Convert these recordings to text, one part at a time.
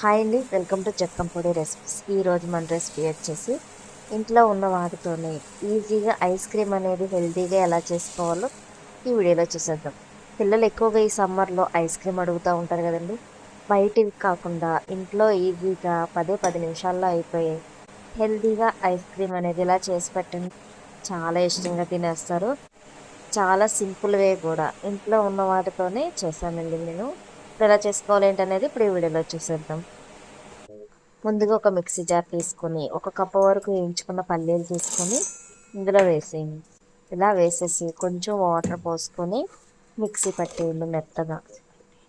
Hi అండి. Welcome to చెక్కంపొడి recipes. ఈరోజు మన రెసిపీ వచ్చేసి ఇంట్లో ఉన్న వాటితోనే ఈజీగా ఐస్ క్రీమ్ అనేది హెల్తీగా ఎలా చేసుకోవాలో ఈ వీడియోలో చూసేద్దాం. పిల్లలు ఎక్కువగా ఈ సమ్మర్లో ఐస్ క్రీమ్ అడుగుతూ ఉంటారు కదండి. బయటివి కాకుండా ఇంట్లో ఈజీగా పదే పది నిమిషాల్లో అయిపోయి హెల్తీగా ఐస్ క్రీమ్ అనేది ఇలా చేసి పెట్టండి. చాలా ఇష్టంగా తినేస్తారు. చాలా సింపుల్ వే కూడా. ఇంట్లో ఉన్న వాటితోనే చేశానండి నేను. ఇప్పుడు ఎలా చేసుకోవాలి ఏంటనేది ఇప్పుడు ఈ వీడియోలో చూసేద్దాం. ముందుగా ఒక మిక్సీ జార్ తీసుకొని ఒక కప్పు వరకు వేయించుకున్న పల్లీలు తీసుకొని ఇందులో వేసేయండి. ఇలా వేసేసి కొంచెం వాటర్ పోసుకొని మిక్సీ పట్టేయండి మెత్తగా.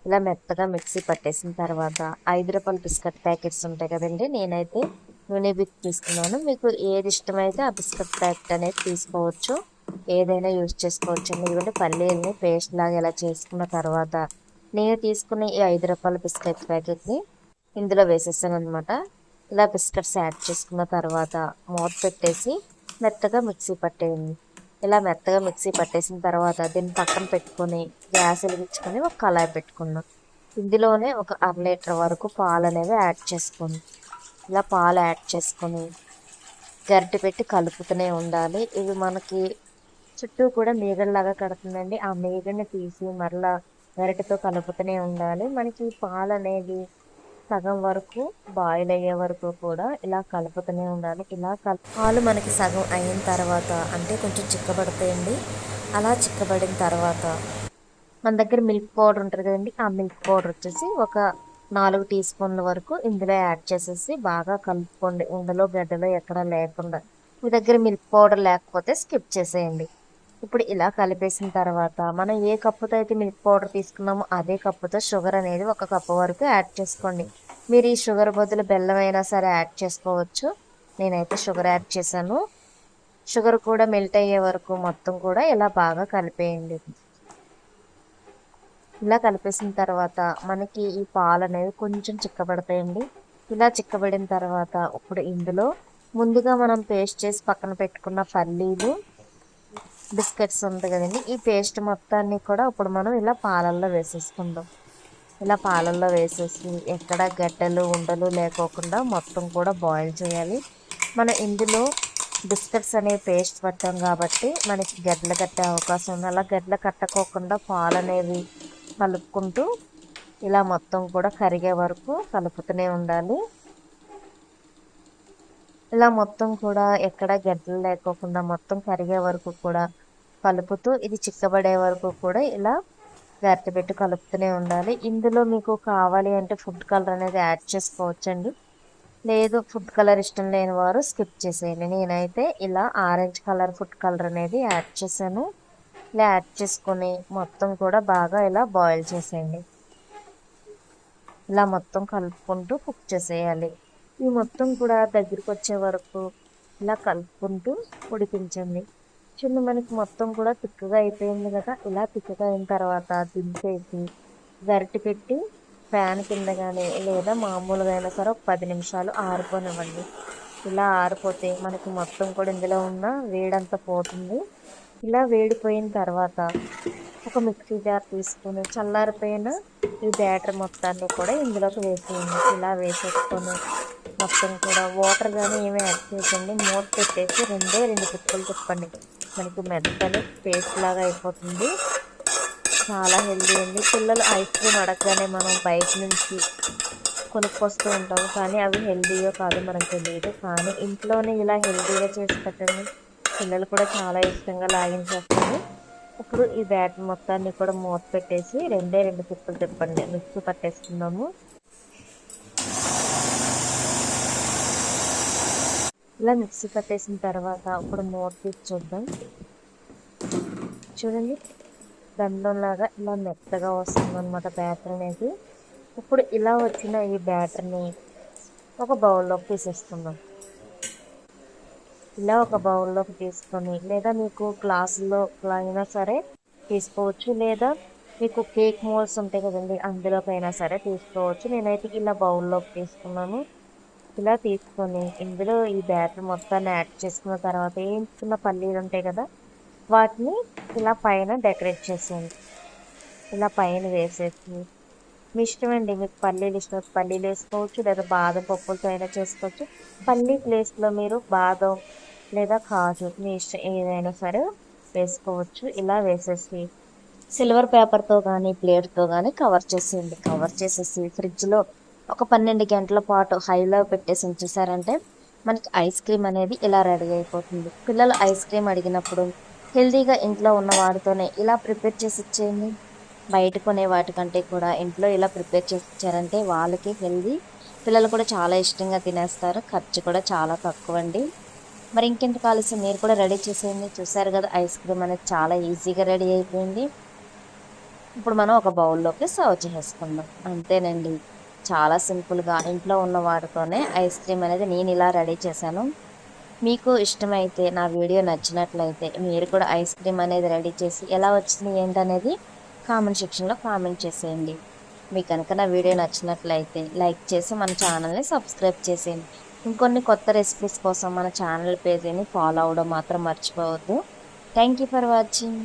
ఇలా మెత్తగా మిక్సీ పట్టేసిన తర్వాత ఐదు రూపాయల బిస్కెట్ ప్యాకెట్స్ ఉంటాయి కదండి నేనైతే యూనిబిక్ తీసుకున్నాను. మీకు ఏది ఇష్టమైతే ఆ బిస్కెట్ ప్యాకెట్ అనేది తీసుకోవచ్చు. ఏదైనా యూజ్ చేసుకోవచ్చు ఎందుకంటే పల్లీలని పేస్ట్ లాగా ఇలా చేసుకున్న తర్వాత నేను తీసుకున్న ఈ ఐదు రూపాయల బిస్కెట్ ప్యాకెట్ని ఇందులో వేసేసాను అనమాట ఇలా బిస్కెట్స్ యాడ్ చేసుకున్న తర్వాత మూత పెట్టేసి మెత్తగా మిక్సీ పట్టేయండి. ఇలా మెత్తగా మిక్సీ పట్టేసిన తర్వాత దీన్ని పక్కన పెట్టుకొని గ్యాస్ వెలిగించుకొని ఒక కళాయి పెట్టుకున్నాం ఇందులోనే ఒక అర లీటర్ వరకు పాలు అనేవి యాడ్ చేసుకోండి. ఇలా పాలు యాడ్ చేసుకొని గరిటె పెట్టి కలుపుతూనే ఉండాలి. ఇవి మనకి చుట్టూ కూడా మేగడలాగా కడుతుందండి. ఆ మేగడిని తీసి మరలా గరిటెతో కలుపుతూనే ఉండాలి. మనకి పాలు అనేది సగం వరకు బాయిల్ అయ్యే వరకు కూడా ఇలా కలుపుతూనే ఉండాలి. ఇలా కల్ పాలు మనకి సగం అయిన తర్వాత అంటే కొంచెం చిక్కబడతాయండి. అలా చిక్కబడిన తర్వాత మన దగ్గర మిల్క్ పౌడర్ ఉంటుంది కదండి ఆ మిల్క్ పౌడర్ వచ్చేసి ఒక నాలుగు టీ స్పూన్ల వరకు ఇందులో యాడ్ చేసేసి బాగా కలుపుకోండి. ఉండలో గడ్డలో ఎక్కడ లేకుండా. మీ దగ్గర మిల్క్ పౌడర్ లేకపోతే స్కిప్ చేసేయండి. ఇప్పుడు ఇలా కలిపేసిన తర్వాత మనం ఏ కప్పుతో అయితే మిల్క్ పౌడర్ తీసుకున్నామో అదే కప్పుతో షుగర్ అనేది ఒక కప్పు వరకు యాడ్ చేసుకోండి. మీరు ఈ షుగర్ బదులు బెల్లం అయినా సరే యాడ్ చేసుకోవచ్చు. నేనైతే షుగర్ యాడ్ చేశాను. షుగర్ కూడా మెల్ట్ అయ్యే వరకు మొత్తం కూడా ఇలా బాగా కలిపేయండి. ఇలా కలిపేసిన తర్వాత మనకి ఈ పాలు అనేవి కొంచెం చిక్కబడతాయండి. ఇలా చిక్కబడిన తర్వాత ఇప్పుడు ఇందులో ముందుగా మనం పేస్ట్ చేసి పక్కన పెట్టుకున్న పల్లీలు బిస్కెట్స్ ఉంది కదండి. ఈ పేస్ట్ మొత్తాన్ని కూడా ఇప్పుడు మనం ఇలా పాలల్లో వేసేసుకుందాం. ఇలా పాలల్లో వేసేసి ఎక్కడ గడ్డలు ఉండలు లేకోకుండా మొత్తం కూడా బాయిల్ చేయాలి. మనం ఇందులో బిస్కెట్స్ అనే పేస్ట్ పట్టాం కాబట్టి మనకి గడ్డలు కట్టే అవకాశం ఉంది. అలా గడ్డలు కట్టకోకుండా పాలు అనేవి కలుపుకుంటూ ఇలా మొత్తం కూడా కరిగే వరకు కలుపుతూనే ఉండాలి. ఇలా మొత్తం కూడా ఎక్కడ గడ్డలు లేకోకుండా మొత్తం కరిగే వరకు కూడా కలుపుతూ ఇది చిక్కబడే వరకు కూడా ఇలా గరిటె పెట్టి కలుపుతూనే ఉండాలి. ఇందులో మీకు కావాలి అంటే ఫుడ్ కలర్ అనేది యాడ్ చేసుకోవచ్చండి. లేదు ఫుడ్ కలర్ ఇష్టం లేని వారు స్కిప్ చేసేయండి. నేనైతే ఇలా ఆరెంజ్ కలర్ ఫుడ్ కలర్ అనేది యాడ్ చేశాను. ఇలా యాడ్ చేసుకొని మొత్తం కూడా బాగా ఇలా బాయిల్ చేసేయండి. ఇలా మొత్తం కలుపుకుంటూ కుక్ చేసేయాలి. ఈ మొత్తం కూడా దగ్గరికి వచ్చే వరకు ఇలా కలుపుకుంటూ ఉడికించండి. చిన్న మనకి మొత్తం కూడా తిక్కగా అయిపోయింది కదా. ఇలా తిక్కగా అయిన తర్వాత దించేసి గరిటె పెట్టి ఫ్యాన్ కింద కానీ లేదా మామూలుగా అయినా సరే ఒక పది నిమిషాలు ఆరిపోనివ్వండి. ఇలా ఆరిపోతే మనకి మొత్తం కూడా ఇందులో ఉన్న వేడంతా పోతుంది. ఇలా వేడిపోయిన తర్వాత ఒక మిక్సీ జార్ తీసుకొని చల్లారిపోయిన ఈ బ్యాటర్ మొత్తాన్ని కూడా ఇందులోకి వేసేయండి. ఇలా వేసేసుకొని మొత్తం కూడా. వాటర్ కానీ ఏమీ యాడ్ చేయకండి. మూత పెట్టేసి రెండే రెండు తిప్పులు తిప్పండి మనకి మెత్తలు పేస్ట్ లాగా అయిపోతుంది. చాలా హెల్దీ అండి. పిల్లలు ఐస్ క్రీమ్ అడగగానే మనం బయట నుంచి కొనుక్కొస్తూ ఉంటాము. కానీ అవి హెల్దీయో కాదు మనకు తెలియదు కానీ ఇంట్లోనే ఇలా హెల్దీగా చేసి పెట్టండి. పిల్లలు కూడా చాలా ఇష్టంగా లాగించేస్తారు. ఇప్పుడు ఈ బ్యాట్ మొత్తాన్ని కూడా మూత పెట్టేసి రెండే రెండు తిప్పులు తిప్పండి మిక్సీ పట్టేసుకుందాము. ఇలా మిక్సీ పట్టేసిన తర్వాత ఇప్పుడు మూత తీసి చూద్దాం. చూడండి దండంలాగా ఇలా మెత్తగా వస్తుంది అనమాట బ్యాటర్ అనేది. ఇప్పుడు ఇలా వచ్చిన ఈ బ్యాటర్ని ఒక బౌల్లోకి తీసేసుకుందాం. ఇలా ఒక బౌల్లోకి తీసుకొని లేదా మీకు గ్లాసులో అయినా సరే తీసుకోవచ్చు లేదా మీకు కేక్ మోల్స్ ఉంటాయి కదండి అందులోకైనా సరే తీసుకోవచ్చు. నేనైతే ఇలా బౌల్లోకి తీసుకున్నాను. ఇలా తీసుకొని ఇందులో ఈ బ్యాటర్ మొత్తాన్ని యాడ్ చేసుకున్న తర్వాత వేయించుకున్న పల్లీలు ఉంటాయి కదా వాటిని ఇలా పైన డెకరేట్ చేసేయండి. ఇలా పైన వేసేసి. మీ ఇష్టం అండి మీకు పల్లీలు ఇష్టం పల్లీలు వేసుకోవచ్చు లేదా బాదం పప్పులతో అయినా చేసుకోవచ్చు. పల్లీ ప్లేస్లో మీరు బాదం లేదా కాజు మీ ఇష్టం ఏదైనా సరే వేసుకోవచ్చు. ఇలా వేసేసి సిల్వర్ పేపర్తో కానీ ప్లేట్తో కానీ కవర్ చేసేయండి. కవర్ చేసేసి ఫ్రిడ్జ్లో ఒక పన్నెండు గంటల పాటు హైలో పెట్టేసి ఉంచేసారంటే మనకి ఐస్ క్రీమ్ అనేది ఇలా రెడీ అయిపోతుంది. పిల్లలు ఐస్ క్రీమ్ అడిగినప్పుడు హెల్తీగా ఇంట్లో ఉన్న వాటితోనే ఇలా ప్రిపేర్ చేసి ఇచ్చేయండి. బయట కొనే వాటికంటే కూడా ఇంట్లో ఇలా ప్రిపేర్ చేసి ఇచ్చారంటే వాళ్ళకి హెల్దీ పిల్లలు కూడా చాలా ఇష్టంగా తినేస్తారు ఖర్చు కూడా చాలా తక్కువ అండి మరి ఇంకెంత ఆలస్యం మీరు కూడా రెడీ చేసేయండి. చూసారు కదా ఐస్ క్రీమ్ అనేది చాలా ఈజీగా రెడీ అయిపోయింది. ఇప్పుడు మనం ఒక బౌల్లోకి సర్వ్ చేసుకుందాం అంతేనండి. చాలా సింపుల్గా ఇంట్లో ఉన్న వాటితోనే ఐస్ క్రీమ్ అనేది నేను ఇలా రెడీ చేశాను. మీకు ఇష్టమైతే నా వీడియో నచ్చినట్లయితే మీరు కూడా ఐస్ క్రీమ్ అనేది రెడీ చేసి ఎలా వచ్చింది ఏంటనేది కామెంట్ సెక్షన్లో కామెంట్ చేసేయండి. మీకు కనుక నా వీడియో నచ్చినట్లయితే లైక్ చేసి మన ఛానల్ని సబ్స్క్రైబ్ చేసేయండి. ఇంకొన్ని కొత్త రెసిపీస్ కోసం మన ఛానల్ పేజీని ఫాలో అవ్వడం మాత్రం మర్చిపోవద్దు. Thank you for watching.